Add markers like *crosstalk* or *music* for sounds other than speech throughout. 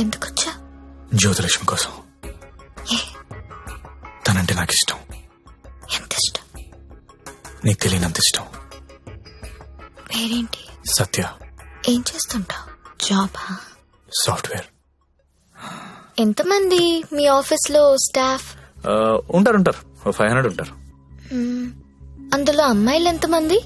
ఎందుకు వచ్చా జ్యోతిలక్ష్మి కోసం. తనంటే నాకు ఇష్టం ఎంత ఇష్టం నీకు తెలియనంత ఇష్టం పేరేంటి సత్య. ఏం చేస్తుంటావు? జాబా? సాఫ్ట్వేర్. ఎంతమంది? మీ ఆఫీస్లో స్టాఫ్ ఉంటారు ఉంటారు. ఫైవ్ హండ్రెడ్ ఉంటారు. అందులో అమ్మాయిలు ఎంతమంది?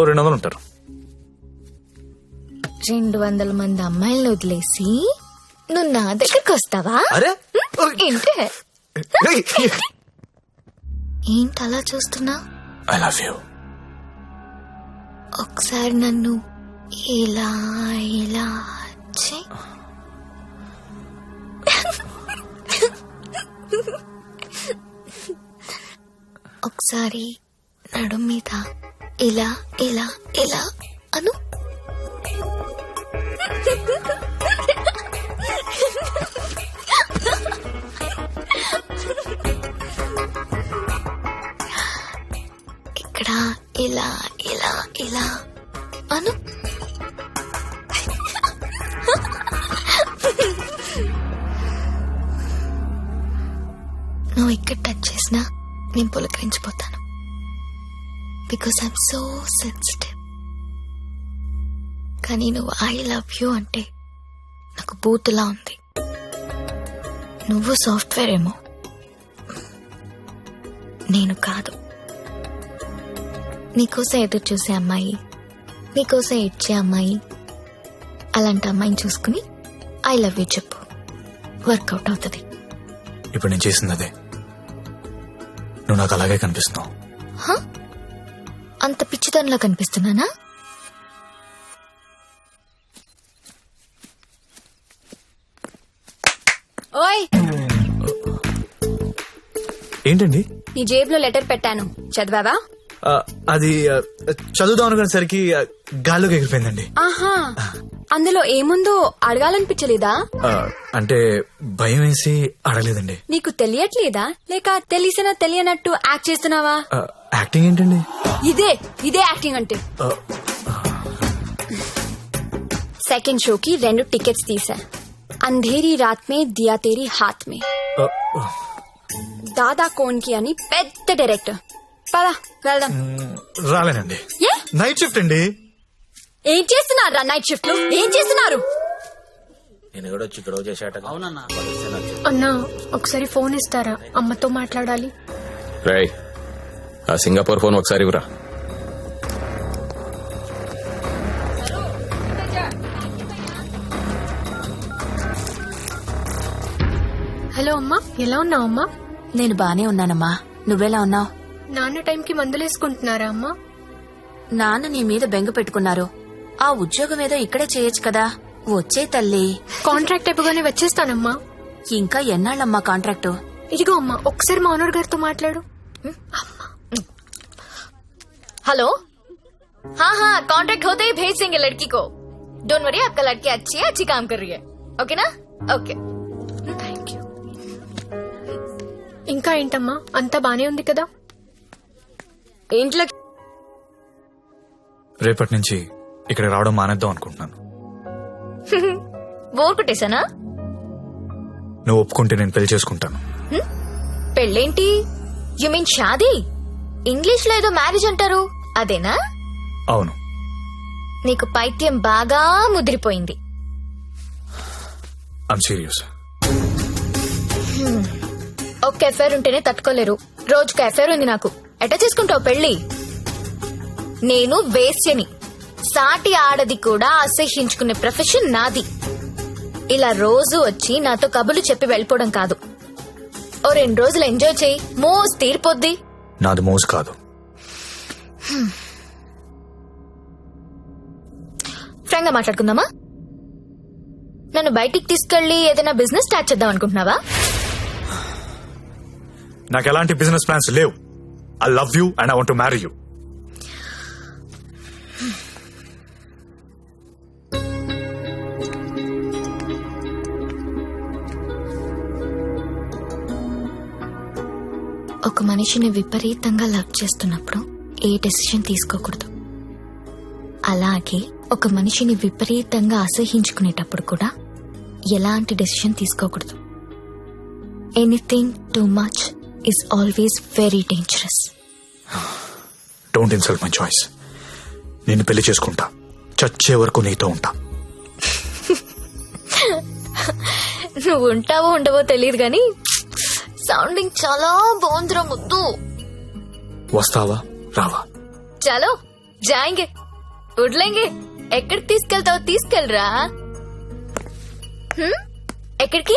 ఓ రెండు వందలు ఉంటారు. రెండు వందల మంది అమ్మాయిలను వదిలేసి నువ్వు నా దగ్గరకు వస్తావా? అరే! ఏంటి? ఏంటి అలా చూస్తున్నా? I love you. ఒకసారి నన్ను ఇలా ఇలా. ఒకసారి నడు మీద ఇలా ఇలా ఇలా అను. ఇలా ఇలా ఇలా ఇలా. అను. నువ్వు ఇక్కడ టచ్ చేసినా నేను పులకరించిపోతాను. బికాస్ ఐఎమ్ సో సెన్సిటివ్ కానీ నువ్వు ఐ లవ్ యూ అంటే నాకు బూతులా ఉంది. నువ్వు సాఫ్ట్వేర్ ఏమో. నేను కాదు. నీకోసం ఎదురు చూసే అమ్మాయి నీకోసం ఇచ్చే అమ్మాయి అలాంటి అమ్మాయిని చూసుకుని ఐ లవ్ యూ చెప్పు. వర్కౌట్ అవుతుంది. ఇప్పుడు నేను చేసింది అదే నువ్వు నాకు అలాగే కనిపిస్తున్నావు. అంత పిచ్చితనంలా కనిపిస్తున్నానా? ఓయ్! ఏంటండి? నీ జేబులో లెటర్ పెట్టాను. చదివావా? అది చదువుదాం అనుకునేసరికి గాల్లోకి ఎగిరిపోయిందండి. ఆహా. అందులో ఏముందో అడగాలనిపించలేదా? అంటే భయం వేసి అడగలేదండి. నీకు తెలియట్లేదా? లేక తెలిసినా తెలియనట్టు యాక్ట్ చేస్తున్నావా? యాక్టింగ్ ఏంటండి? ఇదే ఇదే యాక్టింగ్ అంటే. సెకండ్ షోకి రెండు టికెట్స్ తీసా. అంధేరి రాత్ మే దియా తేరీ హాత్ మే. దాదా కోన్కి అని పెద్ద డైరెక్టర్. పదా వెళ్దాం. రాలేనండి. ఏ? నైట్ షిఫ్ట్ అండి. ఏం చేస్తున్నారు నైట్ షిఫ్ట్లో? ఏం చేస్తున్నారు? నేను కూడా వచ్చి ఇక్కడ చేశాట అన్నా ఒకసారి ఫోన్ ఇస్తారా? అమ్మతో మాట్లాడాలి. రేయ్ ఆ సింగపూర్ ఫోన్ ఒకసారి ఇవ్వరా? హలో అమ్మా ఎలా ఉన్నావు అమ్మా? నేను బానే ఉన్నానమ్మా. నువ్వెలా ఉన్నావు? నాన్న టైంకి మందులేసుకుంటున్నారా అమ్మా నాన్న నీ మీద బెంగ పెట్టుకున్నారు ఆ ఉద్యోగం ఏదో ఇక్కడే చేయొచ్చు కదా వచ్చే తల్లి కాంట్రాక్ట్ అయిపోగానే వచ్చేస్తానమ్మా ఇంకా ఎన్నాళ్ళమ్మా కాంట్రాక్టు ఇదిగో అమ్మా ఒకసారి మా ఓనర్ గారితో మాట్లాడు हेलो हाँ हाँ कॉन्ट्रैक्ट होते ही भेज देंगे लड़की को डोंट वरी आपका लड़की अच्छी है अच्छी काम कर रही है ओके ना ओके థ్యాంక్ యూ ఇంకా ఏంటమ్మా అంతా బానే ఉంది కదా ఇంట్లో రేపటి నుంచి ఇక్కడ రావడం మానేద్దాం అనుకుంటున్నాను. *laughs* బోర్ కొట్టేశానా నువ్వు ఒప్పుకుంటే నేను పెళ్ళి చేసుకుంటాను. పెళ్ళేంటి? You mean Shaadi? ఇంగ్లీష్లో ఏదో మ్యారేజ్ అంటారు. అదేనా? అవును. నీకు పైత్యం బాగా ముదిరిపోయింది. ఐమ్ సీరియస్ ఒక్క ఎఫైర్ ఉంటేనే తట్టుకోలేరు. రోజుకు ఎఫైర్ ఉంది నాకు. ఎట్ట చేసుకుంటావు పెళ్ళి నేను వేశ్యని. సాటి ఆడది కూడా అసహ్యించుకునే ప్రొఫెషన్ నాది. ఇలా రోజు వచ్చి నాతో కబులు చెప్పి వెళ్ళిపోవడం కాదు. ఓ రెండు రోజులు ఎంజాయ్ చేయి. మోస్ తీరిపోద్ది. నాది మోజు కాదు. ఫ్రాంక్గా మాట్లాడుకుందామా? నన్ను బయటికి తీసుకెళ్ళి ఏదైనా బిజినెస్ స్టార్ట్ చేద్దాం అనుకుంటున్నావా? నాకు ఎలాంటి బిజినెస్ ప్లాన్స్ లేవు. I love you and I want marry you ఒక మనిషిని విపరీతంగా లవ్ చేస్తున్నప్పుడు ఏ డెసిషన్ తీసుకోకూడదు. అలాగే ఒక మనిషిని విపరీతంగా అసహించుకునేటప్పుడు కూడా ఎలాంటి డెసిషన్ తీసుకోకూడదు. Anything too much is always very dangerous don't insult my choice నేను పెళ్ళి చేసుకుంటా. చచ్చే వరకు నీతో ఉంటా. నువ్వు ఉంటావో ఉండవో తెలియదు కానీ సౌండింగ్ చాలా బాగుందిరా ముద్దు. వస్తావా? రావా? చలో జాయింగే. వడ్లేంగే. ఎక్కడికి తీసుకెళ్తావో తీసుకెళ్ళరా? ఎక్కడికి?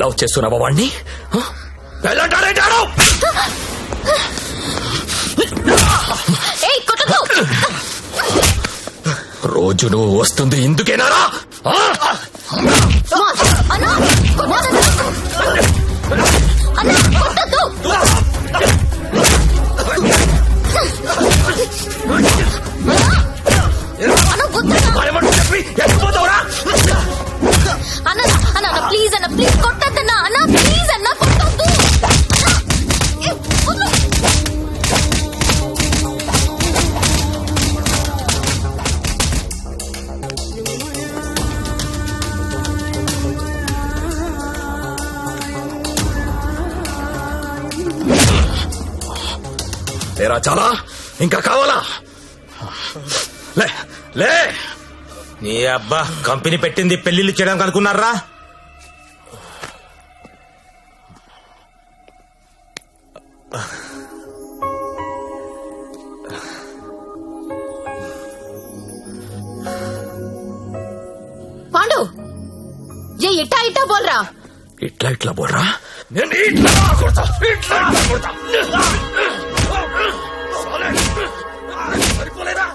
లవ్ చేస్తున్నావా వాణ్ణి? రోజు నువ్వు వస్తుంది ఇందుకేనారా? అన్నా అన్న లేరా చాలా? ఇంకా కావాలా? లే లే! నీ అబ్బా కంపెనీ పెట్టింది పెళ్ళిళ్ళు చేయడానికి అనుకున్నారా పాండు! ఏ ఇట్టా ఇట్టా బోల్రా? ఇట్లా ఇట్లా బోర్రా నేను ఇట్లా కొడతా ఇట్లా ఇట్లా కొడతా.